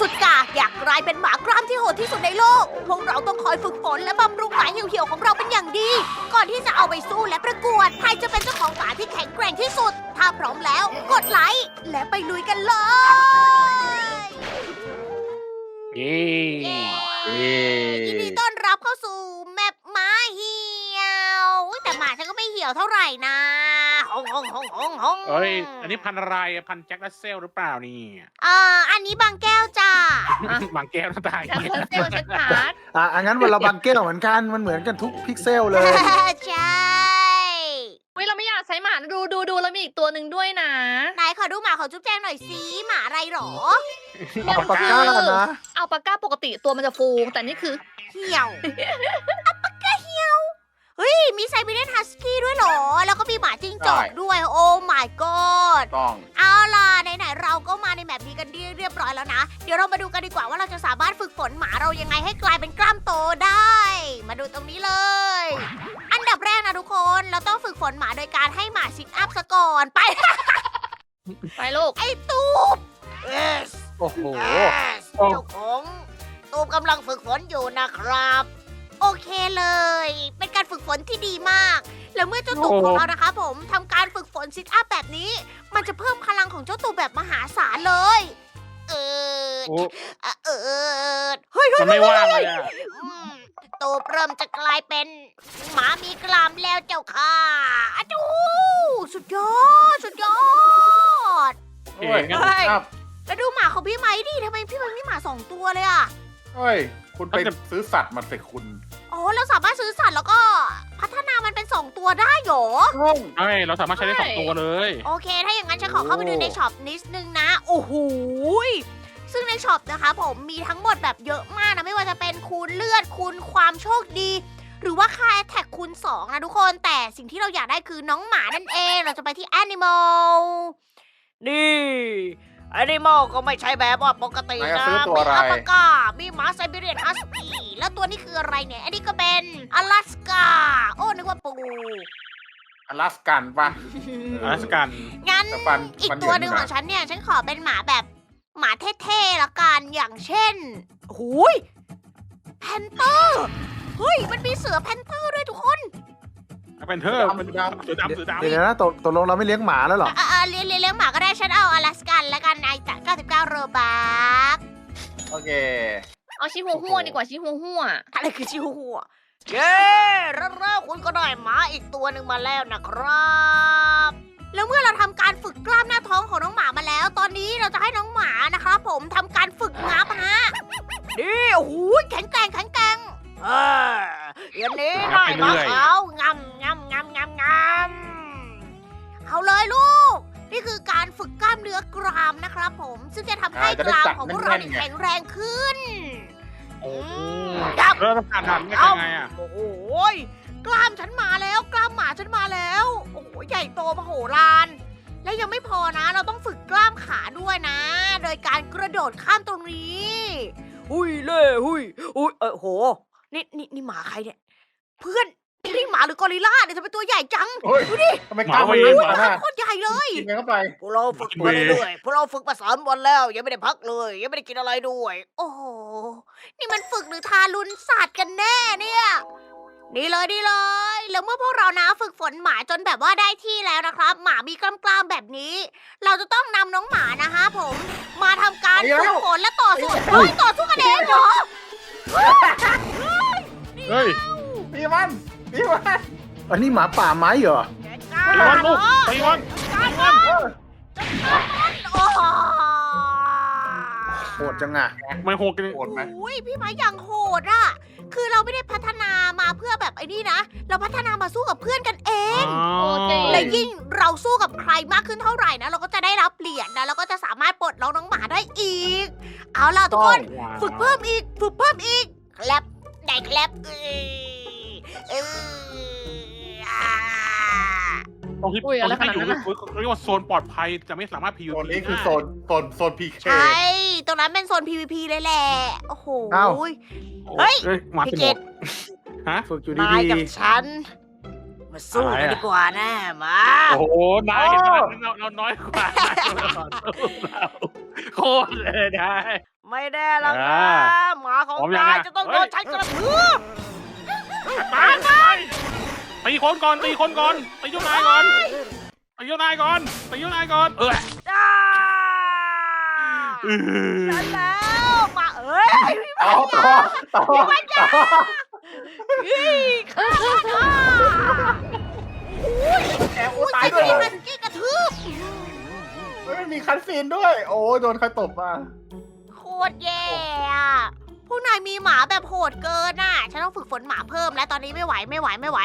สุดกากอยากกลายเป็นหมากล้ามที่โหดที่สุดในโลก พวกเราต้องคอยฝึกฝนและบำรุงหมาเหี่ยวๆของเราเป็นอย่างดี ก่อนที่จะเอาไปสู้และประกวด ใครจะเป็นเจ้าของหมาที่แข็งแกร่งที่สุด ถ้าพร้อมแล้วกดไลค์และไปลุยกันเลยเย้เย้เย้ยินดีต้อนรับเข้าสู่แมปหมาเหี่ยวอุ๊ยแต่หมาฉันก็ไม่เหี่ยวเท่าไหร่นะฮ องฮองฮองฮองฮองเอ้ย อันนี้พันธุ์อะไรอะพันธุ์แจ็ครัสเซลหรือเปล่านี่อ่าอันนี้บางแก้วจ้าบางแก้วหน้าตาอย่างจากเงี้ยเซลล์ชัดขาดอะอันงั้นวันเราบังเก้วเหมือนกัน มันเหมือนกันทุกพิกเซลเลย ใช่เฮ้ยเราไม่อยากใช้หมาดูดูดูแล้วมีอีกตัวหนึ่งด้วยนะไหนขอดูหมาของจุ๊บแจงหน่อยสิหมาอะไรหรออัลปาก้านะ เอาปากก้าปกติตัวมันจะฟู แต่นี่คือเหี่ยวอัปปะกะเหี่ยว แล้วก็มีหมาจิ้งจอกใช่ด้วย โอ้ my god ต้อง เอาล่ะไหนๆเราก็มาในแมปนี้กันเรียบร้อยแล้วนะ เดี๋ยวเรามาดูกันดีกว่าว่าเราจะสามารถฝึกฝนหมาเรายังไงให้กลายเป็นกล้ามโตได้ มาดูตรงนี้เลย อันดับแรกนะทุกคนเราต้องฝึกฝนหมาโดยการให้หมาซิทอัพซะก่อนไป ไปลูก ไอ้ตูบ yes โอ้โห yes เจ้าของตูบกำลังฝึกฝนอยู่นะครับ โอเคเลย เป็นการฝึกฝนที่ดีมาก แล้วเมื่อเจ้าตูบของเรานะคะ ผมทำการฝึกฝนซิทอัพแบบนี้ มันจะเพิ่มพลังของเจ้าตูบแบบมหาศาลเลย เออโอ้เออเออเฮ้ยเฮ้ยมันไม่ว่างเลยอะอืมตูบเริ่มจะกลายเป็น หมามีกลามแล้วเจ้าค่ะอะจูสุดยอด สุดยอดเก่งอะเฮ้ย ครับแล้วดูหมาของพี่ไม้ดิทำไมพี่ไม้มีหมาสองตัวเลยอะเฮ้ย คุณไปซื้อสัตว์มาสิคุณ อ๋อเราสามารถซื้อสัตว์แล้วก็พัฒนามันเป็นสองตัวได้เหรอ ใช่เราสามารถใช้ได้สองตัวเลย โอเค ถ้าอย่างนั้นฉันขอเข้าไปดูในช็อปนิดนึงนะ โอ้โหยซึ่งในช็อปนะคะผมมีทั้งหมดแบบเยอะมากนะ ไม่ว่าจะเป็นคูณเลือดคูณความโชคดี หรือว่าค่าแท็กคูณ2นะทุกคน แต่สิ่งที่เราอยากได้คือน้องหมานั่นเอง เราจะไปที่ Animal นี่ Animal ก็ไม่ใช่แบบว่าปกติไหนนะอะซื้อตัวมีอะไร อัลปาก้ามีหมาไซบีเรียนฮัสกี้ แล้วตัวนี้คืออะไรเนี่ย อันนี้ก็เป็นอลาสกา โอ้ นึกว่าปู อลาสกันปะ อาสกัน งั้นแต่ฟันอีกฟันตัวเหยินหนึ่งอยู่ขนะองฉันเนี่ย ฉันขอเป็นหมาแบบหมาเท่ๆละกัน อย่างเช่นหูยแพนเตอร์ เฮ้ย มันมีเสือแพนเตอร์ด้วยทุกคน เป็นเธอมันเสือดำเสือดำเดี๋ยวนะตกตกลงเราไม่เลี้ยงหมาแล้วเหรออ่าเลี้ยงเลี้ยงเลี้ยงหมาก็ได้ฉันเอาอลาสกันแล้วกันนายจาก99โรบักโอเค เอาชิหัวหัวดีกว่าชิหัวหัวอะไรคือชิวหัวเย้เริ่มๆคุณก็ได้หมาอีกตัวหนึ่งมาแล้วนะครับ แล้วเมื่อเราทำการฝึกกล้ามหน้าท้องของน้องหมามาแล้ว ตอนนี้เราจะให้น้องหมานะครับผมทำการฝึกงับฮะนี่โอ้โหแข็งแกร่งแข็งแกร่ง เอออย่างนี้ได้หมาขาวงำงำงำงำงำเอาเลยลูก นี่คือการฝึกกล้ามเนื้อกรามนะครับผม ซึ่งจะทำให้อ่าจะกได้รามจับของพวกเราแน่นๆเนี่ยไงแข็งแรงขึ้นโอ้จับแล้วต้องการทันยังไงอะโอ้โหยกล้ามฉันมาแล้วกล้ามหมาฉันมาแล้ว โอ้โหใหญ่โตมโหฬารและยังไม่พอนะ เราต้องฝึกกล้ามขาด้วยนะ โดยการกระโดดข้ามตรงนี้ หุยเล่หุยหุยเออโห นี่นี่นี่หมาใครเนี่ย เพื่อนนี่หมาหรือกอริลลาเนี่ยทำไมตัวใหญ่จังเฮ้ยดูดิทำไมกล้ามมันเยอะกว่าน่ะโคตรใหญ่เลย กินกันเข้าไป พวกเราฝึกมาเรื่อยๆพวกเราฝึกมาสามวันแล้ว ยังไม่ได้พักเลย ยังไม่ได้กินอะไรด้วย โอ้โห นี่มันฝึกหรือทารุณสัตว์กันแน่เนี่ย นี่เลยนี่เลย แล้วเมื่อพวกเรานะฝึกฝนหมาจนแบบว่าได้ที่แล้วนะครับ หมามีกล้ามๆแบบนี้ เราจะต้องนำน้องหมานะคะผม มาทำการไปแล้วฝึกฝนและต่อสู้เฮ้ยต่อสู้กันเองเหรอ เฮ้ยพี่มันพี่มันอันนี้หมาป่าไม้เหรอแกกล้าไปวันเหรลูกอไปวันกล้าเหรอโอ้โหโหดจังอะไม่โหดกันโหดไหมอุ้ยพี่ไม้อย่างโหดอะคือเราไม่ได้พัฒนามาเพื่อแบบไอ้นี่นะ เราพัฒนามาสู้กับเพื่อนกันเอง โอเคและยิ่งเราสู้กับใครมากขึ้นเท่าไหร่นะ เราก็จะได้รับเหรียญนะแล้วก็จะสามารถปลดล็อกน้องหมาได้อีก เอาล่ะทุกคน ฝึกเพิ่มอีก ฝึกเพิ่มอีกแคลบ ได้แคลบเออเอออ่าตรงที่อุ้ยอะไรขนาดอยู่นั้นน่ะเรียกว่าโซนปลอดภัยจะไม่สามารถโซ PVP นนี้คือโซนโซนโซนพีเคใช่ ตรงนั้นเป็นโซน PVP เลยแหละ โอ้โห อ้าว เฮ้ยมาพี่สิเกหมดดฮะฝึกอยู่นายดี กับฉัน มาสู้อะไรกันอะ ดีกว่าแน่มา โอ้โหนายเห็นขนาดนั้นเราเราน้อยกว่านายเราโคตรเลยนาย ไม่แน่หรอกนะอ่าหมาของพร้อมยังนายอะจะต้องเฮ้โดยนฉันกระทืบไปไปตีคนก่อนตีคนก่อนตีเจ้านายก่อนตีเจ้านายก่อนตีเจ้านายก่อนเออจ้าเออนั่นแล้วมาเอ้ยต่อต่อต่อเฮ้ยข้ามันอะแอบโอ้อุ้ยตายไอ้ด้วตัยวนี้มันกี้กระทืบเฮ้ยมีคันซีนด้วย โอ้ยโดนใครตบมาโค ตรแย่อะพวกนายมีหมาแบบโหดเกินน่ะ ฉันต้องฝึกฝนหมาเพิ่มแล้วตอนนี้ไม่ไหวไม่ไหวไม่ไหว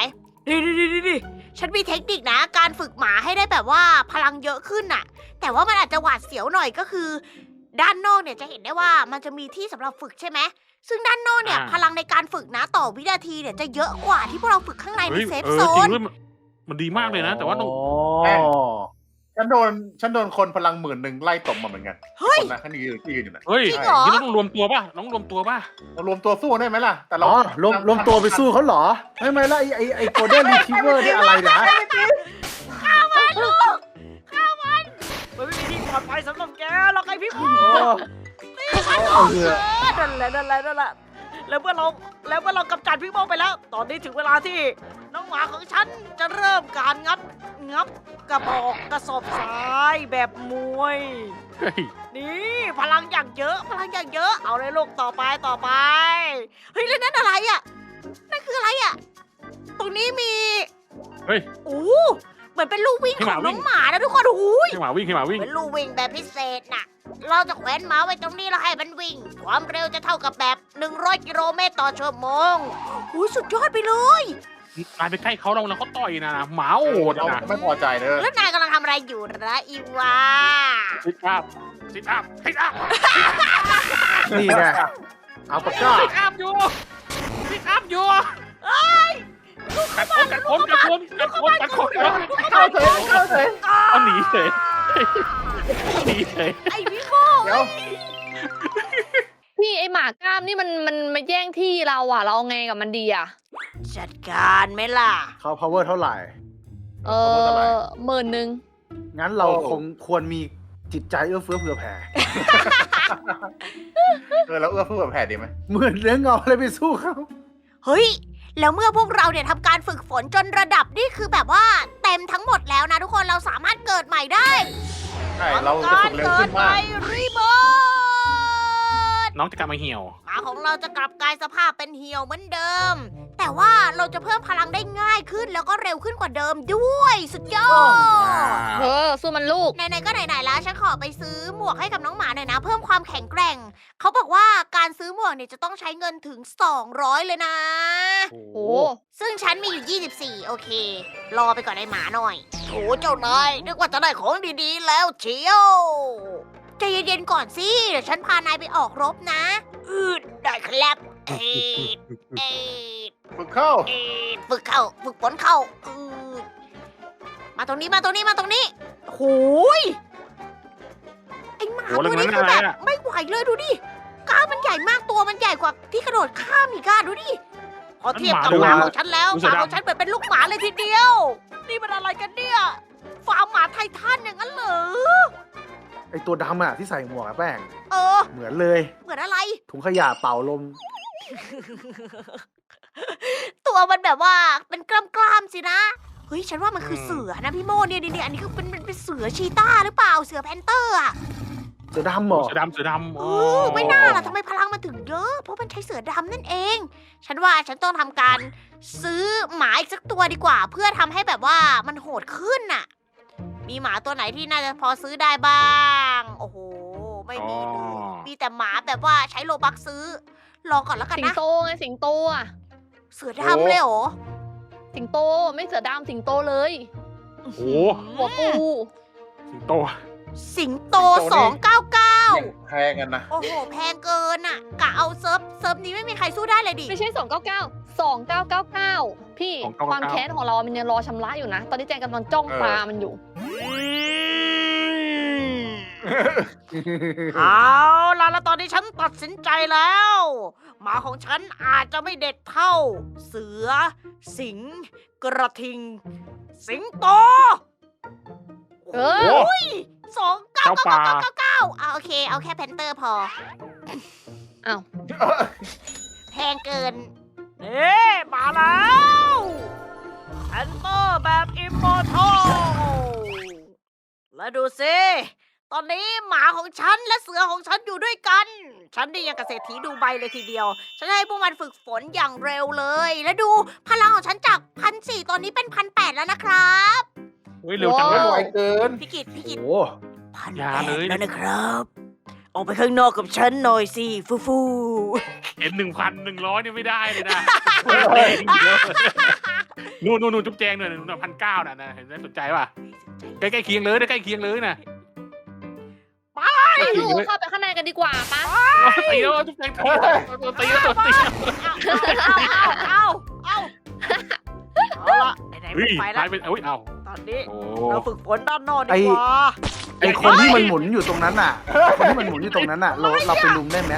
ดิดิดิดิดิฉันมีเทคนิคนะ การฝึกหมาให้ได้แบบว่าพลังเยอะขึ้นน่ะ แต่ว่ามันอาจจะหวาดเสียวหน่อยก็คือ ด้านนอกเนี่ยจะเห็นได้ว่ามันจะมีที่สำหรับฝึกใช่ไหมซึ่งด้านนอกเนี่ยอ่า พลังในการฝึกนะต่อวินาทีเนี่ยจะเยอะกว่าที่พวกเราฝึกข้างในในเฮ้ยเซฟเออโซจริน งด้วยมันมันดีมากเลยนะ แต่ว่าต้อง อ๋อ ฉันโดนฉันโดนคนพลังหมื่นหนึ่งไล่ตบมาเหมือนกันเฮ้ย คนนะข้างนี้ยืนที่ยืนอยู่นะเฮ้ยจริงเหรอ นี่ต้องรวมตัวป่ะน้องรวมตัวป่ะเรารวมตัวสู้ได้ไหมล่ะ แต่เราอ๋อรวมรวมตัวไปสู้เขาเหรอ ไม่ไม่แล้วไอไอไอโกลเด้นรีทิเวอร์นี่อะไรเนี่ยฮะฆ่ามันลูกฆ่ามันมันไม่มีที่ปลอดภัยสำหรับแกหรอกไอ้พี่พ่อโอ้เอาเถอะนั่นแหละนั่นแหละนั่นแหละ แล้วเมื่อเราแล้วเมื่อเรากำจัดพี่โมไปแล้ว ตอนนี้ถึงเวลาที่น้องหมาของฉันจะเริ่มการงับงับกระบอกกระสอบทรายแบบมวย เฮ้ยนี่พลังอย่างเยอะ พลังอย่างเยอะ เอาเลยลูกต่อไปต่อไป เฮ้ยแล้วนั่นอะไรอะ นั่นคืออะไรอะ ตรงนี้มี เฮ้ย โอ้เห มือนเป็นลูกวิ่งให้ขหอมางวิ่น้องงหมานะทุกคนหูยให้หมาวิ่งให้หมาวิ่ง เป็นลูกวิ่งแบบพิเศษน่ะ เราจะแขวนหมาไว้ตรงนี้แล้วให้มันวิ่ง ความเร็วจะเท่ากับแบบ 100 กิโลเมตรต่อชั่วโมงหูยสุดยอดไปเลย นายไปใกล้เขาเราแล้วเขาต่อยนะหมาโหดเรานะไม่พอใจเด้อแล้วนายกำลังทำอะไรอยู่นะอีวาซิทอัพซิทอัพซิทอัพนี่ไงเอาปากกาซิทอัพอยู่ซิทอัพอยู่กัดคน กัดคนกัดคนกัดคนกัดคนกัดคนเข้าเถอะเข้าเถอะเอาหนีเฉยหนีเฉยไอพี่โมเดี๋ยวพี่ไอหมากล้ามนี่มันมันมาแย่งที่เราอะ เราเอาไงกับมันดีอะ จัดการไหมล่ะ เขา power เท่าไหร่ เออหมื่นหนึ่งงั้นเราคงควรมีจิตใจเอื้อเฟื้อเผื่อแผ่เออเราเอื้อเฟื้อแผ่ดีไหมเหมือนเนื้อเงาอะไรไปสู้เขาเฮ้ย แล้วเมื่อพวกเราเนี่ยทำการฝึกฝนจนระดับนี่คือแบบว่าเต็มทั้งหมดแล้วนะทุกคนเราสามารถเกิดใหม่ได้ใช่เราจะฝึกเร็วขึ้นมากรีเบิร์ดน้องจะกลับมาเหี่ยว หมาของเราจะกลับกลายสภาพเป็นเหี่ยวเหมือนเดิม แต่ว่าเราจะเพิ่มพลังได้ง่ายขึ้นแล้วก็เร็วขึ้นกว่าเดิมด้วย สุดยอด เออสู้มันลูก ไหนๆ ก็ไหนๆ แล้ว ฉันขอไปซื้อหมวกให้กับน้องหมาหน่อยนะ เพิ่มความแข็งแกร่ง เขาบอกว่าการซื้อหมวกเนี่ยจะต้องใช้เงินถึง 200 เลยนะ โอ้โอ้ซึ่งฉันมีอยู่ 24 โอเค รอไปก่อนไอ้หมาหน่อยโถเจ้านายนึกว่าจะได้ของดีๆ แล้วเชียวใจเย็นๆก่อนสิ เดี๋ยวฉันพานายไปออกรบนะ อืดได้ครับเอ็ดเอ็ดฝึกเข้า เอ็ดฝึกเข้า ฝึกฝนเข้าอืดมาตรงนี้มาตรงนี้มาตรงนี้โหยไอหมาโหตัวเรื่องนี้นั้นคืออะไรแบบอะไม่ไหวเลยดูดิกล้ามมันใหญ่มากตัวมันใหญ่กว่าที่กระโดดข้ามอีกอะดูดิพอเทียบกับหมาของฉันแล้วหมาของฉันเปิดเป็นลูกหมาเลยทีเดียว นี่มันอะไรกันเนี่ยฟาร์มหมาไททันอย่างนั้นเหรอ ไอตัวดำอะที่ใส่หมวกอะแป้งเออ เหมือนเลย เหมือนอะไร ถุงขยะเป่าลม ตัวมันแบบว่าเป็นกล้ามกล้ามๆสินะ เฮ้ยฉันว่ามันคือเสือนะพี่โมเนี่ยเนี่ยอันนี้คือเป็นเป็นเป็นเสือชีต้าหรือเปล่าเสือแพนเตอร์อะเสือดำเหรอเสือดำเสือดำเออไม่น่าล่ะทำไมพลังมันถึงเยอะ เพราะมันใช้เสือดำนั่นเอง ฉันว่าฉันต้องทำการซื้อหมาอีกสักตัวดีกว่า เพื่อทำให้แบบว่ามันโหดขึ้นน่ะ มีหมาตัวไหนที่น่าจะพอซื้อได้บ้าง โอ้โห ไม่มีเลยมีแต่หมาแบบว่าใช้โลบักซื้อ รอก่อนแล้วกันสิงนะ โตไงสิงโตอะเสือดำเลยเหรอสิงโตไม่เสือดำสิงโตเลยโอ้โห หัวปู สิงโต สิงโต สิงโตนี่สองเก้าเก้าแพงกันนะ โอ้โห แพงเกินอะกะเอาเซิร์ฟเซิร์ฟนี้ไม่มีใครสู้ได้เลยดิ ไม่ใช่สองเก้าเก้าสองเก้าเก้าเก้าพี่ความแค้นของเรา มันยังรอชำระอยู่นะ ตอนนี้แจงกำลังจ้องตามันอยู่ เอาล่ะแล้วตอนนี้ฉันตัดสินใจแล้ว หมาของฉันอาจจะไม่เด็ดเท่า เสือ สิงห์กระทิง สิงโต เอโอ้อโหสองเก้าเจ้าเก้าป่าเก้าเก้าเก้าเอาโอเค เอาแค่แพนเตอร์พออ้าว แพงเกินเน่มาแล้วแอนเตอร์แบบอิมมอร์ทัลแล้วดูสิ ตอนนี้หมาของฉันและเสือของฉันอยู่ด้วยกัน ฉันนี่ยังเกษตรถีดูใบเลยทีเดียว ฉันให้พวกมันฝึกฝนอย่างเร็วเลย แล้วดูพลังของฉันจากพันสี่ตอนนี้เป็นพันแปดแล้วนะครับ เฮ้ยเร็วจังเลไม่ยไหวเกินพี่กิตพี่กิตโอ้พันอย่าแปดเลยแล้วนะครับ ออกไปข้างนอกกับฉันหน่อยสิฟูฟูเห็นหนึ่งพันหนึ่งร้อยนี่ไม่ได้เลยนะเฮ้ยนู่นนู่นนู่นจุ๊บแจงหน่อยนู่นพันเก้าน่ะนะเห็นไหมสนใจป่ะใกล้ๆเคียงเลยใกล้ๆเคียงเลยนะไปลูกเข้าไปข้างในกันดีกว่าปะเอาตีแล้วจุ๊บแจงตีตัวตีแล้วตัวตีเอาเอาเอาเอาเอาละ ไหนๆเฮ้ไม่ยไปไปแล้วเป็นเอ้ยเอาตอนนี้ โอ้เราฝึกฝนด้านนอกดีกว่าไอคนที่มันหมุนอยู่ตรงนั้นอะ คนที่มันหมุนอยู่ตรงนั้นอะ เราเราไปลุมได้ไหม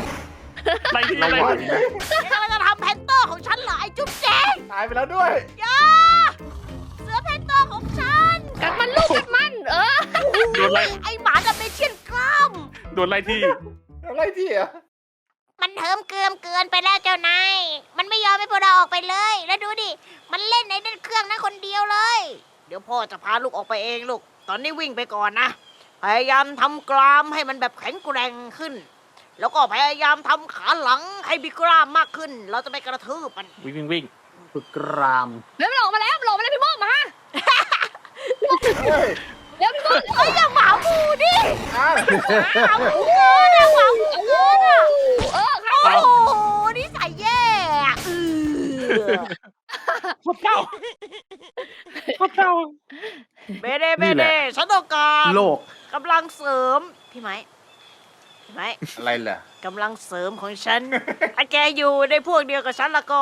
ไรที่เราไรไหวที่ไหมนี่กำลังจะทำแพนเตอร์ของฉันเหรอไอ้จุ๊บแจงตายไปแล้วด้วยอย่าเสือแพนเตอร์ของฉันกัดมันลูกกัดมัน เออโดนไรไอ้หมาดับเบิลเชียนกล้ามโดนไรที่อะไรที่อะ มันเทิมเกิมเกินไปแล้วเจ้านาย มันไม่ยอมให้พวกเราออกไปเลย แล้วดูดิ มันเล่นในนั่นเครื่องนั้นคนเดียวเลย เดี๋ยวพ่อจะพาลูกออกไปเองลูก ตอนนี้วิ่งไปก่อนนะ พยายามทำกรามให้มันแบบแข็งแกร่งขึ้น แล้วก็พยายามทำขาหลังให้มีกรามมากขึ้น เราจะไปกระทืบมัน วิ่งวิ่งวิ่งฝึกกรามเฮ้ยมันออกมาแล้วมันออกมาแล้วพี่โมมา เฮ้ย เดี๋ยวพี่โมเฮ้ยอย่าหมาหมูดิอ้าวหมาหมูเกินอะหมาหมูเกินอะเออครโอ้โหนิสัยแย่อะเออโคตรเจ้าโคตรเจ้า เบเดเบเดฉันต้องการโลกกำลังเสริม พี่ไหมพี่ไหมอะไรล่ะกำลังเสริมของฉัน ถ้าแกอยู่ในพวกเดียวกับฉันแล้วก็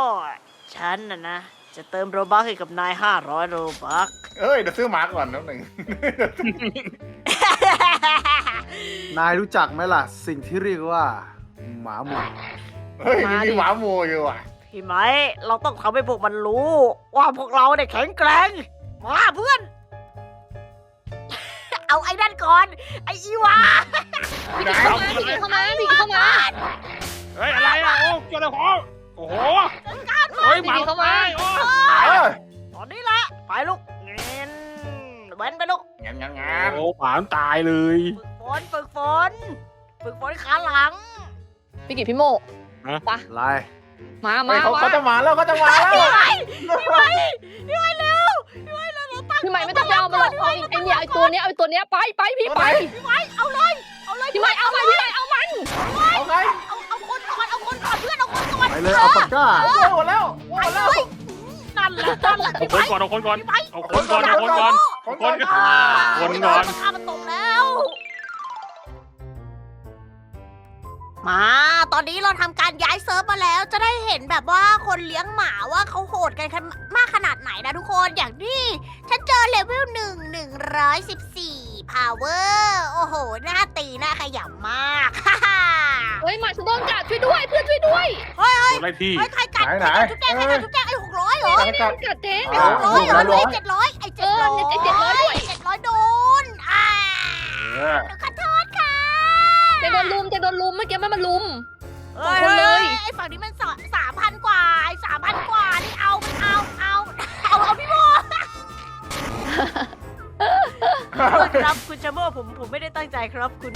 ฉันน่ะนะ จะเติมโรบัคให้กับนายห้าร้อยโรบัค เอ้ยเดี๋ยวซื้อหมาก่อนนิดหนึ่ง นายรู้จักไหมล่ะ สิ่งที่เรียกว่าหมาหมุนเฮ้ยมีหมาหมูอยู่อะพี่ไหมเราต้องทำให้พวกมันรู้ ว่าพวกเราเนี่ยแข็งแกร่ง มาเพื่อน เอาไอ้นั่นก่อน ไอ้อีวาไหนเข้ามาพี่เข้ามาพี่เข้ามาเฮ้ยอะไรอะโอ้เจ้าอะไรของ โอ้โหเฮ้ยหมาเข้ามาโอ้เออตอนนี้แหละไปลูกเงินเว้นไปลูกงานงานงานโหหมามันตายเลยฝึกฝนฝึกฝนฝึกฝนขาหลังพี่กิจพี่โมลายมาเฮ้มายเขามาเขาจะมาแล้วเขาจะมาแล้วพี่ไหมพี่ไหมพี่ไหมเร็วพี่ไหมเร็วเราตั้งพี่ใหม่ไม่ต้องไปเอามาหรอกเอาไอ้เนี่ยไอ้ตัวเนี้ยเอาไอ้ตัวเนี้ยไปไปพี่ไปพี่ไหมเอาเลยเอาเลยพี่ใหม่เอามันพี่ใหม่เอามันเอาไง ไปเลยเอาปากก้าโอ้หมดแล้วหมไปดเลแล้วยนั่นแหละนั่นแหละเอาพี่คไหมนก่อนเอาคนก่อนพี่ไหมเอาคนก่อนเอาคนก่อนคนคก่อนนก่อนคนก่อนข้ามันตกแล้ว มา ตอนนี้เราทำการย้ายเซิร์ฟมาแล้ว จะได้เห็นแบบว่าคนเลี้ยงหมาว่าเขาโหดกันขนมากขนาดไหนนะทุกคน อย่างที่ฉันเจอเลเวลหนึ่งหนึ่งร้อยสิบสี่พาวเวอร์โอ้โห หน้าตีหน้าขยำมากฮ่าฮ่าเฮ้ยหมาฉันโดนกัดช่วยด้วยเพื่อนช่วยด้วยโดนไรที่ เฮ้ยใครกัดไหนใครไหนกัดทุกแจงใครกัดทุกแจงไอ้หกร้อยเหรอจัดมันกัดเจ๊ ไอ้หกร้อยเหรอไอ้เจ็ดร้อยไอ้เจ็ดร้อยเออเนี่ยไอ้700ด้วย เจ็ดร้อยโดนอ่า เออหนูขอโทษค่ะ จะโดนลุมจะโดนลุมเมื่อกี้มันมาลุม เอ้ยคนเลยไอ้ฝั่งนี้มันสามพันกว่าไอ้สามพันกว่านี่เอามันเอาเอาเอาเอาพี่โมขอโทษครับคุณชาโมผมผมไม่ได้ตั้งใจครับคุณ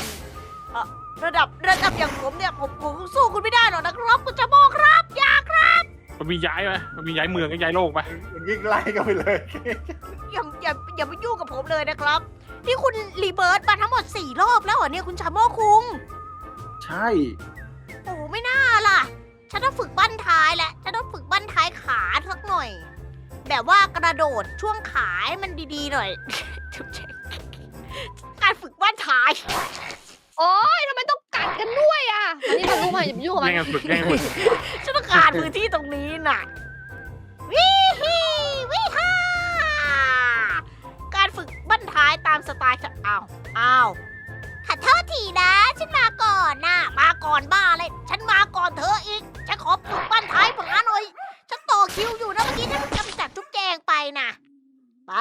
เอ่อระดับระดับอย่างผมเนี่ยผมผมสู้คุณไม่ได้หรอกนะครับคุณชาโมครับอย่าครับมันมีย้ายไหมมันมีย้ายเมืองกับย้ายโลกไหม ยิงไล่กันไปเลย อย่าอย่าอย่ามายุ่งกับผมเลยนะครับ นี่คุณรีเบิร์ตมาทั้งหมดสี่รอบแล้วเหรอเนี่ยคุณชาโมคุง ใช่ โอ้โหไม่น่าล่ะ ฉันต้องฝึกบั้นท้ายแหละ ฉันต้องฝึกบั้นท้ายขาสักหน่อย แบบว่ากระโดดช่วงขาให้มันดีๆหน่อยทุกเช็คการฝึกบั้นท้าย โอ๊ยทำไมต้องกัดกันด้วยอะอันนี้มันลุมอะอย่าไปยุ่งกับมัน แย่งกันฝึกแย่งกันฝึก ฉันต้องการพื้นที่ตรงนี้น่ะายตามสไตล์ฉันอ้าวอ้าวขอโทษทีนะ ฉันมาก่อนนะมาก่อนบ้าเลย ฉันมาก่อนเธออีก ฉันขอฝึกบั้นท้ายผาหน่อย ฉันต่อคิวอยู่นะเมื่อกี้ฉันเพิ่งกำจัดจุ๊บแจงไปน่ะไป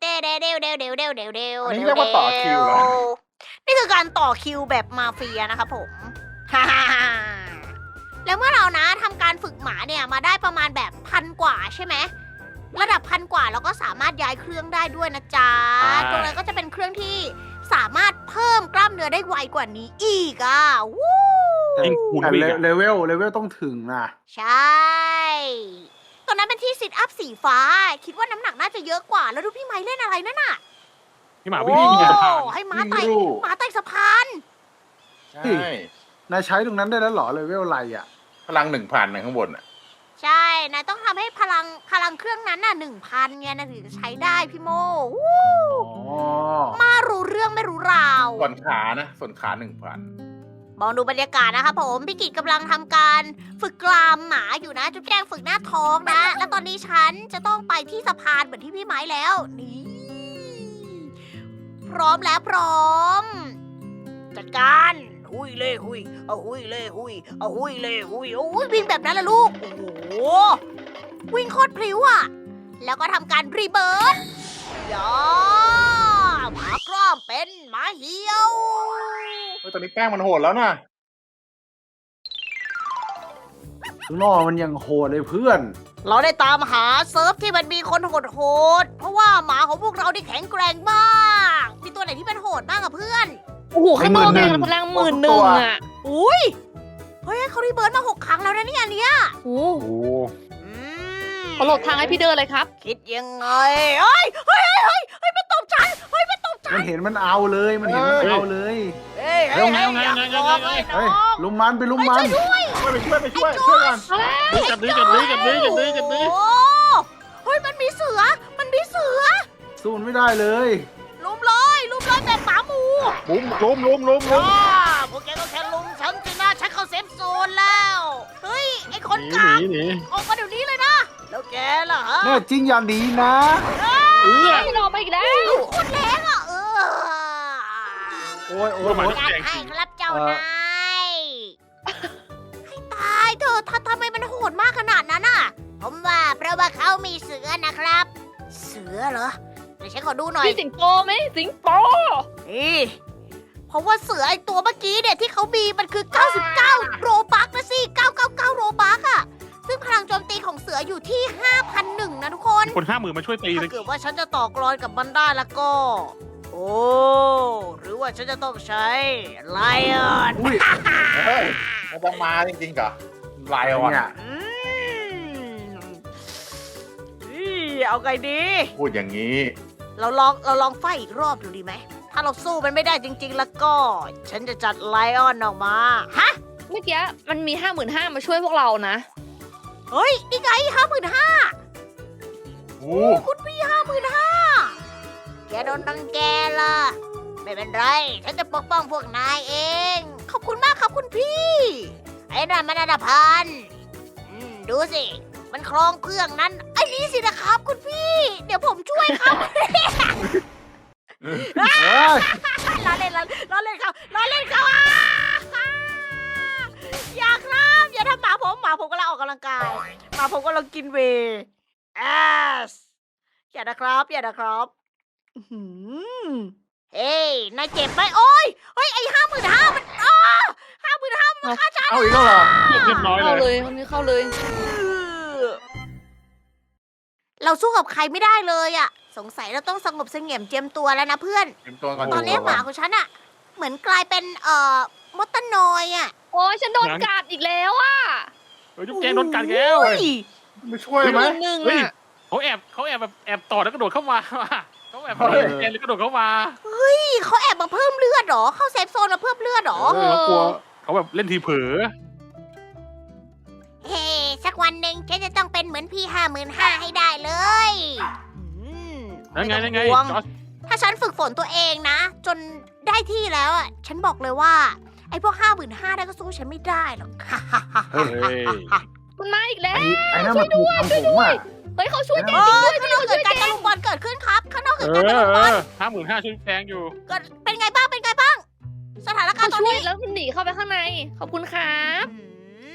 เต้เดวเดวเดวเดวเดวเดวเดวอันนี้เรียกว่าต่อคิวเหรอ นี่คือการต่อคิวแบบมาเฟียนะครับผมฮ่าฮ่าฮ่าแล้วเมื่อเรานะทำการฝึกหมาเนี่ยมาได้ประมาณแบบพันกว่าใช่ไหม ระดับพันกว่าเราก็สามารถย้ายเครื่องได้ด้วยนะจ๊ะใช่ตรงนั้นก็จะเป็นเครื่องที่สามารถเพิ่มกล้ามเนื้อได้ไวกว่านี้อีกอะวู้ยิ่งคูณแต่ไปอีเลกอะเลเวลเลเวลต้องถึงนะใช่ ตรงนั้นเป็นที่ซิทอัพสีฟ้า คิดว่าน้ำหนักน่าจะเยอะกว่า แล้วดูพี่ไม้เล่นอะไรนั่นน่ะพี่หมาวิ่งวิ่งโอ้ผ่านให้หมาไต่วิ่งลู่หมาไต่สะพาน ใช่ นายใช้ตรงนั้นได้แล้วเหรอเลเวลอะไรอะ พลังหนึ่งผ่านนะข้างบนอะ ใช่นายต้องทำให้พลังพลังเครื่องนั้นน่ะหนึ่งพันไงนะถึงจะใช้ได้พี่โมวู้อ๋อมารู้เรื่องไม่รู้ราว ส่วนขานะส่วนขาหนึ่งผ่านมองดูบรรยากาศนะคะผมพี่กิจกำลังทำการฝึกกลามหมาอยู่นะจุ๊บแจงฝึกหน้าท้องนะ แล้วตอนนี้ฉันจะต้องไปที่สะพานเหมือนที่พี่ไม้แล้วนี่พร้อมแล้วพร้อม จัดการ หุยเลยหุยเอาหุยเลยหุยเอาหุยเลยหุยโอ้ยวิ่งแบบนั้นละลูก โอ้โห วิ่งโคตรพลิ้วอะแล้วก็ทำการรีเบิร์ดยาหมากล้อมเป็นหมาเหี่ยวเฮ้ยตอนนี้แป้งมันโหดแล้วนะข้างนอกมันยังโหดเลยเพื่อน เราได้ตามหาเซิร์ฟที่มันมีคนโหดโหดๆเพราะว่าหมาของพวกเราที่แข็งแกร่งมาก มีตัวไหนที่มันโหดบ้างอะเพื่อน โอ้โหข้างนอกหมื่เนี่ยนหนึ่งพลังหมื่นหนึ่งอะอุ้ยเฮ้ยเขารีเบิร์ดมาหกครั้งแล้วนะเนี่ยอันเนี้ยโอ้โอ้อืมขอโหลดทางให้พี่เดินเลยครับ คิดยังไงเฮ้ยเฮ้ยเฮ้ยเฮ้ยมันตบฉันเฮ้ยมันตบฉันมันเห็นมันเอาเลย มันเห็นมันเอาเลย เฮ้ยเร็วไงไงไงไงไงไงเฮ้ยลุมมันไปลุมมัน ช่วยไปช่วยไปช่วยช่วยกันเอาแล้วกัดดื้อกัดดื้อกัดดื้อกัดดื้อกัดดื้อโอ้เฮ้ยมันมีเสือมันมีเสือสู้มันไม่ได้เลย ลุมเลยลุมเลยแบบหมาหมูลุมลุมลุมลุมลุม ว้าพวกแกก็แค่ลุมฉันสินะฉันเข้าเซฟโซนแล้ว เฮ้ย ไอคนหนีกลางหนีหนี ออกมาเดี๋ยวนี้เลยนะ แล้วแกล่ะฮะแน่จริงอย่าหนีนะเออพี่รอมาอีกแล้วโคนแรงอะเออโอ้ยโอ้ยทำไมโอ้ยการให้ครับเจ้านายให้ตายเธอะถ้าทำไมมันโหดมากขนาดนั้นอะ ผมว่าเพราะว่าเขามีเสือนะครับ เสือเหรอเดี๋ยวฉันขอดูหน่อย พี่สิงโตไหมสิงโตนี่เพราะว่าเสือไอตัวเมื่อกี้เนี่ยที่เขามีมันคือ 99 โรบักนะสิ 999 โรบักอะซึ่งพลังโจมตีของเสืออยู่ที่ 5,001 นะทุกคน คนห้าหมื่นมาช่วยตีเลถ้ายเกิดว่าฉันจะต่อกรอนกับมันได้แล้วก็ โอ้ หรือว่าฉันจะต้องใช้ไลออนอุ้ยเฮ้ยมันต้องมาจริงๆเหรอลายอ่อนเนี่ยอืมนี่เอาไงดี พูดอย่างนี้ เราลองเราลองไฟอีกรอบดูดีไหม ถ้าเราสู้มันไม่ได้จริง ๆ แล้วก็ ฉันจะจัดไลออนออกมา ฮะ เมื่อกี้มันมีห้าหมื่นห้ามาช่วยพวกเรานะ เฮ้ย นี่ไงห้าหมื่นห้าโอ้คุณพี่ห้าหมื่นห้าแกโดนตังแกล่ะ ไม่เป็นไร ฉันจะปกป้องพวกนายเอง ขอบคุณมากครับคุณพี่ ไอ้นั่นมันอันดพันธ์อืม ดูสิ มันคลองเครื่องนั้นไอ้นี่สินะครับ คุณพี่ เดี๋ยวผมช่วยครับเอ้ยล้อเล่นล้อล้อเล่นเขาล้อเล่นเขาอะอย่าครับ อย่าทำหมาผมหมาผมกำลังออกกำลังกายหมาผมกำลังกินเวย์แอสอย่านะครับ อย่านะครับอื้อหือเฮ้ยนายเจ็บไหมโอ้ยเฮ้ยไอ้ห้าหมื่นห้ามันอ้าห้าหมื่นห้ามันฆ่าฉันเอาอีกแล้วเหรอ เรียบร้อยเข้าเลเลยยมันนี้เข้าเลย เราสู้กับใครไม่ได้เลยอะสงสัยเราต้องสงบเสงี่ยมเจียมตัวแล้วนะเพื่อน เตรียมตัวก่อนตอนนี้หมาของฉันอะเหมือนกลายเป็นเอ่อมดตะนอยอะโอ้ยฉันโดนกัดอีกแล้วอะเฮ้ยจุ๊บแจงโดนกัดแล้วอุ้ยไม่ช่วยหไหมมื่นหนึ่งเฮ้ยอะเขาแอบเขาแอบแบบแอบต่อแล้วกระโดดเข้ามาเขาแอบเฮ้ยแอบแล้วกระโดดเข้ามานี่เขาแอบมาเพิ่มเลือดเหรอ เข้าเซฟโซนมาเพิ่มเลือดเหรอ เออเขากลัวเขาแบบเล่นทีเผลอเฮ้สั กวันหนึ่งฉันจะต้องเป็นเหมือนพี่ห้าหมื่นห้าให้ได้เลย อืมนั่นไงม่นั่นไงต้องห่วงจอร์จถ้าฉันฝึกฝนตัวเองนะ จนได้ที่แล้วอะฉันบอกเลยว่า ไอ้พวกห้าหมื่นห้าได้ก็สู้ฉันไม่ได้หรอกเฮ้ยเฮ้ยมันมาอีกแล้วไอ้ไอ้นั่นมันถูกทำผมอะ เฮ้ยเขาช่วยจริเองอๆด้วยข้างนอกเกิดการตะลุมบอลเกิดขึ้นครับ ข้างนอกเอเกิดการตะลุมบอลอห้าหมื่นห้าช่วยจุ๊บแจงอยู่ เกิดเป็นไงบ้าง เป็นไงบ้าง สถานการเขาณ์ตอนช่วยนี้แล้วมันหนีเข้าไปข้างใน ขอบคุณครับ อืม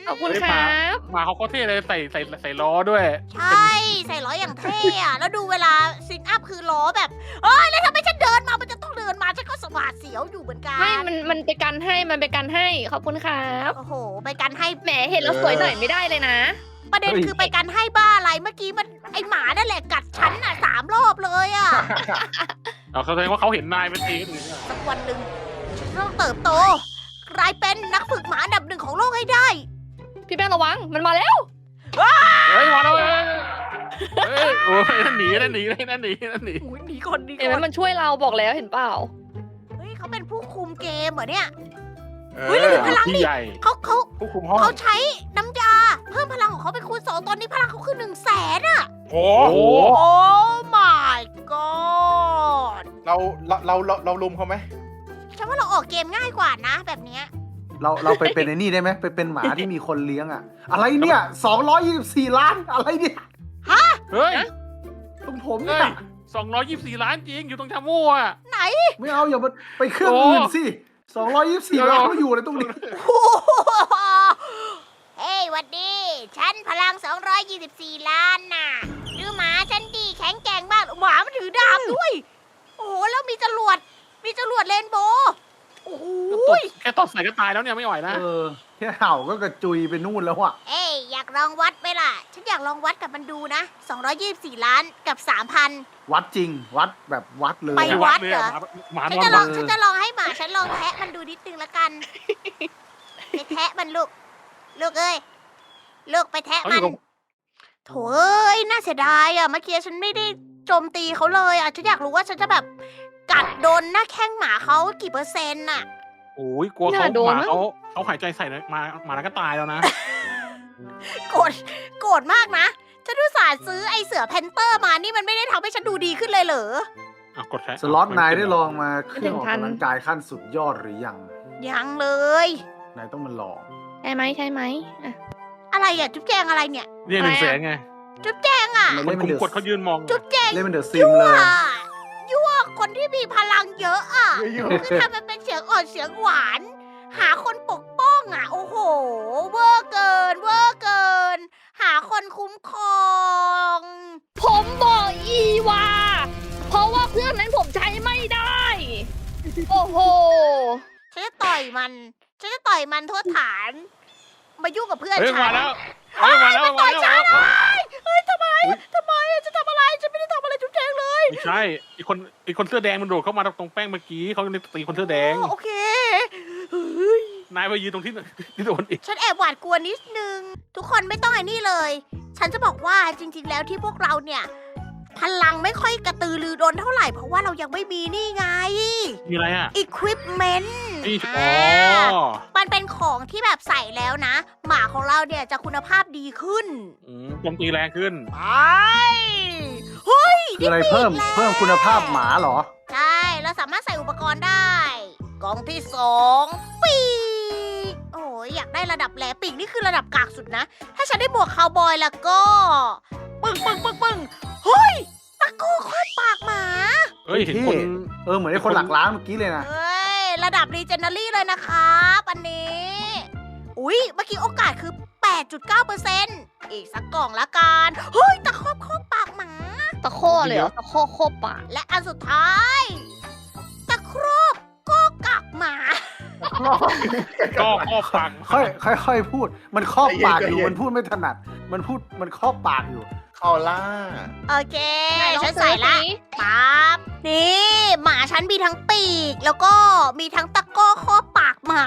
ขอบคุณเฮ้ยคหมารับหมาเขาโคตรเท่เลยใส่ใส่ใส่ล้อด้วย ใช่ ใส่ล้ออย่างเท่อะแล้วดูเวลาซิทอัพคือล้อแบบเอ้ยแล้วทำไมฉันเดินมา มันจะต้องเดินมาฉันก็สหวาดเสียวอยู่เหมือนกันไม่มันมันไปกันให้ มันไปกันให้ ขอบคุณครับ โอ้โห ไปกันให้แหม เห็นแล้วสวยหน่อยไม่ได้เลยนะ ประเด็นคือไปกันให้บ้าอะไรเมื่อกี้มันไอหมานั่นแหละกัดฉันอะสามรอบเลยอะ เอาเขาแสดงว่าเขาเห็นนายเป็นตีกันอื่นสักวันหนึ่งฉันต้องเติบโต กลายเป็นนักฝึกหมาอันดับหนึ่งของโลกให้ได้ พี่แป้งระวังมันมาแล้วเฮ้ยมาแล้วเว้ยเฮ้ยโอ้ยนั่นหนีนั่นหนีนั่นหนีนั่นหนีอุ้ยหนีก่อนหนีเห็นไหมก่อนมันช่วยเราบอกแล้วเห็นเปล่า เฮ้ยเขาเป็นผู้คุมเกมเหรอเนี่ยเอเฮ้ยแล้วอดูพลังที่ดิใหญ่เขาเขาผู้คุมห้องเขาใช้น้ำยา เพิ่มพลังของเขาเป็นคูณสองตอนนี้พลังเขาคือหนึ่งแสนอะโอ้โอ้โอ้ my god เราเราเราเราเราลุมเขาไหมฉันว่าเราออกเกมง่ายกว่านะแบบเนี้ย เราเราไปเป็นไอ้นี่ได้ไหมไปเป็นหมาที่มีคนเลี้ยงอะอะไรเนี่ยสองร้อยยี่สิบสี่ล้านอะไรเนี่ยเฮ้ยตรงผมเฮ้เนี่ยยสองร้อยยี่สิบสี่ล้านจริงอยู่ตรงชามู่อะ ไหน ไม่เอาอย่ามาไปเครื่องโอ้อื่นสิสองร้อยยี่สิบสี่เดี๋ยวล้านมาอยู่ในตรงนี้เฮ้ยหวัดดี ฉันพลัง 224 ล้านน่ะดูหมาฉันดีแข็งแกร่งมากหมามันถือดาบด้วย โอ้โห แล้วมีจรวด มีจรวดเรนโบว์ โอ้โหแค่ตอดใส่ก็ตายแล้วเนี่ยไม่ไหวนะเออแค่เห่าก็กระจุยไปนู่นแล้วอะเอ้ยอยากลองวัดไหมล่ะ ฉันอยากลองวัดกับมันดูนะ 224 ล้านกับ 3,000 วัดจริงวัดแบบวัดเลยไปอะวัดเหรอ หมาฉันนอนจะลวัองดฉันจะลองให้หมาฉันลองแทะมันดูนิดนึงละกัน ไปแทะมันลูก ลูกเอ้ย ลูกไปแทะเขาอมันยู่กับโถเอ้ยน่าเสียดายอะเมื่อกี้ฉันไม่ได้โจมตีเขาเลยอะฉันอยากรู้ว่าฉันจะแบบ กัดโดนหน้าแข้งหมาเขากี่เปอร์เซ็นต์อะ โอ้ยกลัวน่าเขาโดหนมามั้งเขาเขาหายใจใส่มาหมาแล้วก็ตายแล้วนะ โกรธโกรธมากนะ ฉันอุตส่าห์ซื้อไอเสือแพนเตอร์มานี่มันไม่ได้ทำให้ฉันดูดีขึ้นเลยเหรอ อะกดแค่สล็อตนายได้ลองมาเครื่องออกกำลังกายขั้นสุดยอดหรือยังยังเลย นายต้องมาลอง ใช่ไหมใช่ไหมอะ อะไรอะ จุ๊บแจงอะไรเนี่ยเนี่ยหนึ่งแสนไงจุ๊บแจงอะ มันคนเล่นคุเป็นมเดอะกดเขายืนมอง จุ๊บแจงเล่นเป็นเดอะซิมยั่เลวยยั่วคน ที่มีพลังเยอะอะอยู่คือทำมันเป็นเสียงอ่อนเสียงหวาน หาคนปกป้องอะ โอ้โห เวอร์เกิน เวอร์เกิน หาคนคุ้มครอง ผมบอกอีวาเพราะว่าเครื่องนั้นผมใช้ไม่ได้ โอ้โหฉันจะต่อยมันฉันจะต่อยมันโทษฐาน มายุ่งกับเพื่อนเฮ้ยฉัมานแล้วเฮ้ยมาแล้วมาแล้วเฮ้ย ทำไมทำไมอะจะทำอะไร ฉันไม่ได้ทำอะไรจุ๊บแจงเลยไม่ใช่อีกคนอีกคนเสื้อแดงมันโดดเข้ามาตรงแป้งเมื่อกี้เขาเลยตีคนเสื้อแดง โอเคเฮ้ยนายไปยืนตรงที่ที่โดนอีกฉันแอบหวาดกลัวนิดนึง ทุกคนไม่ต้องไอ้นี่เลย ฉันจะบอกว่าจริง ๆ แล้วที่พวกเราเนี่ย พลังไม่ค่อยกระตือรือร้นเท่าไหร่ เพราะว่าเรายังไม่มีนี่ไง มีอะไรอะ equipment นี่อ๋อ่าอมันเป็นของที่แบบใส่แล้วนะ หมาของเราเนี่ยจะคุณภาพดีขึ้นอืมโจมตีแรงขึ้น ไปเฮ้ยคืออะไรเพิ่มนี่ปีกแล้วเพิ่มคุณภาพหมาเหรอ ใช่เราสามารถใส่อุปกรณ์ได้กล่องที่สองปีกโอ้ยอยากได้ระดับแหลปีกนี่คือระดับกากสุดนะ ถ้าฉันได้บวกคาวบอยแล้วก็ ปึ้งปึ้งปึ้งปึ้งเฮ้ยตะโก้โคตรปากหมา เฮ้ยเห็นคน เออเหมือนไอ้คนหลักล้านเมื่อกี้เลยนะ เฮ้ย ระดับรีเจนเนอรี่เลยนะครับอันนี้ อุ๊ย เมื่อกี้โอกาสคือ 8.9%อีกสักกล่องละกัน เฮ้ย ตะครอบครอบปากหมา ตะโค่เลยเหรอตะโค่โคบปากและอันสุดท้าย ตะครอบก็กักหมา ก็ข้อฟัง ค่อยค่อยค่อยพูด มันครอบปากอยู่ มันพูดไม่ถนัด มันพูดมันครอบปากอยู่ คอล่า โอเคไหนลองฉันใส่ละซื้อสิ ปั๊บนี่หมาฉันมีทั้งปีก แล้วก็มีทั้งตะกร้อครอบปากหมา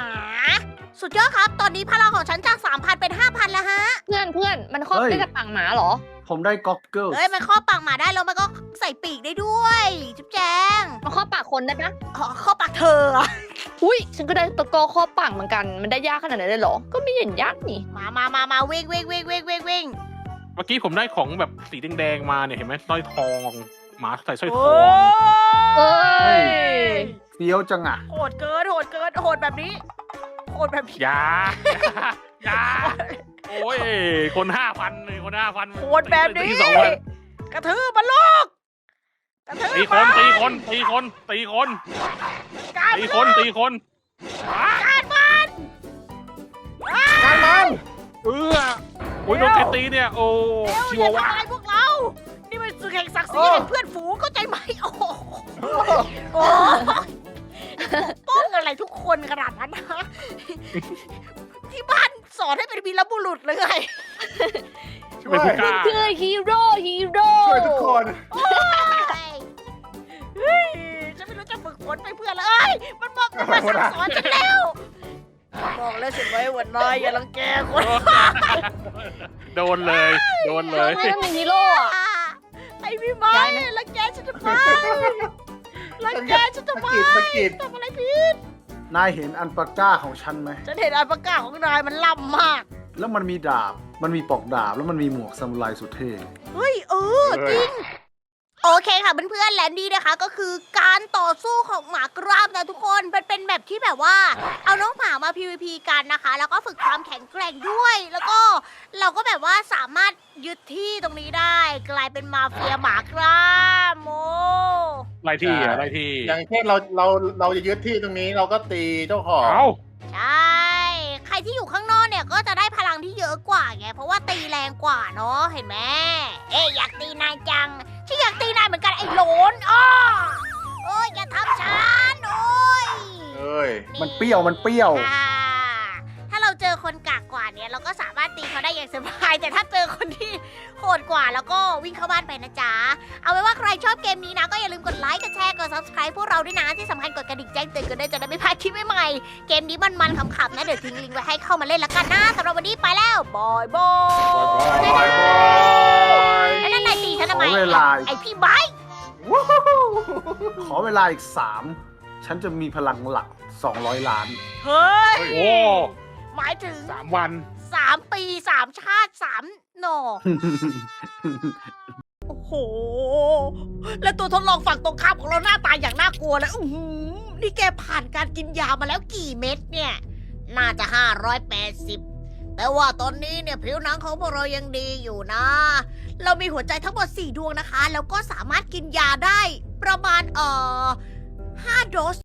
สุดยอดครับ ตอนนี้พลังของฉันจาก 3,000 เป็น 5,000 แล้วฮะ เพื่อนเพื่อนมันครอบเฮ้ย ได้จากปากหมาเหรอ ผมได้ก๊อกเกิลเฮ้ย มันครอบปากหมาได้แล้วมันก็ใส่ปีกได้ด้วย จุ๊บแจงมันครอบปากคนได้ปะขอครอบปากเธออะอุ้ยฉันก็ได้ตะโกครอบปากเหมือนกัน มันได้ยากขนาดไหนเลยเหรอ ก็ไม่เห็นยากนี่ มามามามาวิ่งวิ่งวิ่งวิ่งวิ่งวิ่ง เมื่อกี้ผมได้ของแบบสีแดงๆมาเนี่ยเห็นไหมสร้อยทองหมาใส่สร้อยทโอ้องเอ้ยเฟี้ยวจังอะโหดเกินโหดเกินโหดแบบนี้โหดแบบนี้อยาอยาโอ้ยคนห้าพันเลยคนห้าพันโหดแบบนี้สองพันกระทืบมันลูกกระทืบตีคนตีคนตีคนตีคนการตีมันคนตีคนการมันการมันเออ โอ้ยโดนใครตีเนี่ย โอ้เร็วชิอย่าวาวาทำอะไรพวกเรา นี่มันศึกแห่งศักดิ์ศรีแห่งเพื่อนฝูงเข้าใจไหมโอ้โหโอ้โหปกป้องอะไรทุกคนขนาดนั้นนะที่บ้านสอนให้เป็นวีรบุรุษเลยช่วเป็นยผู้กล้าคือฮีโร่ฮีโร่ช่วยทุกคนเฮ้ยฉันไม่รู้จะฝึกฝนไปเพื่ออะไรเอ้ยมันบอกมันมาสั่งสอนฉันแล้ว บอกแล้วใช่ไหมว่านายอย่ารังแกคนโดนเลย โดนเลเราย ไม่ต้องมีฮีโร่อะไอ้พี่ไม้ย้ายไหมรังแกฉันทำไมรังแกฉันทำไมสะกิดสะกิด ทำอะไรผิดนายเห็นอันปาก้าของฉันไหม ฉันเห็นอันประกาศของนายมันล่ำมาก แล้วมันมีดาบ มันมีปลอกดาบ แล้วมันมีหมวกซามูไรสุดเท่ เฮ้ยเออจริง โอเคค่ะเพื่อนๆและนี่นะคะ ก็คือการต่อสู้ของหมากราบนะทุกคนมันเป็นแบบที่แบบว่า เอาน้องหมามา PVP กันนะคะ แล้วก็ฝึกความแข็งแกร่งด้วย แล้วก็เราก็แบบว่าสามารถยึดที่ตรงนี้ได้ กลายเป็นมาเฟียหมากราบโมไล่ที่อะไล่ที่อย่างเช่นเราเราเราจะยึดที่ตรงนี้เราก็ตีเจ้าของ เอา ใช่ ใครที่อยู่ข้างนอกเนี่ยก็จะได้พลัง ที่เยอะกว่าไงเพราะว่าตีแรงกว่าเนาะเห็นไหมเอ๊ะอยากตีนายจังฉันอยากตีนายเหมือนกันไอ้โหลนอ้อโอ้ยอย่าทำฉันโอ้ยเอ้ย มันเปรี้ยวมันเปรี้ยว อ่าถ้า เราเจอคนกากกว่าเนี่ยเราก็สามารถตีเขาได้อย่างสบาย แต่ถ้าเจอคนที่โหดกว่าแล้วก็วิ่งเข้าบ้านไปนะจ๊ะ เอาไว้ว่าใครชอบเกมนี้นะ ก็อย่าลืมกดไลค์ กดแชร์ กด subscribe พวกเราด้วยนะ ที่สำคัญกดกระดิ่งแจ้งเตือนกันด้วยจะได้ไม่พลาดคลิปใหม่ๆ เกมนี้มันๆขำๆนะ เดี๋ยวทิ้งลิงก์ไว้ให้เข้ามาเล่นละกันนะสำหรับวันนี้ไปแล้วบายบายบายบายแล้วนั่นนายตีฉันทำไมขอเวลาไอพี่ไบร์ทขอเวลาอีกสามฉันจะมีพลังหลัก 200 ล้าน เฮ้ย โอ้ หมายถึงสามวัน สามปีสามชาติสามหน่อ โอ้โห แล้วตัวทดลองฝั่งตรงข้ามของเราหน้าตาอย่างน่ากลัวเลยอื้อหือนี่แกผ่านการกินยามาแล้วกี่เม็ดเนี่ย น่าจะ 580 แต่ว่าตอนนี้เนี่ยผิวหนังของพวกเรายังดีอยู่นะ เรามีหัวใจทั้งหมด 4 ดวงนะคะ แล้วก็สามารถกินยาได้ประมาณเอ่อ5โดส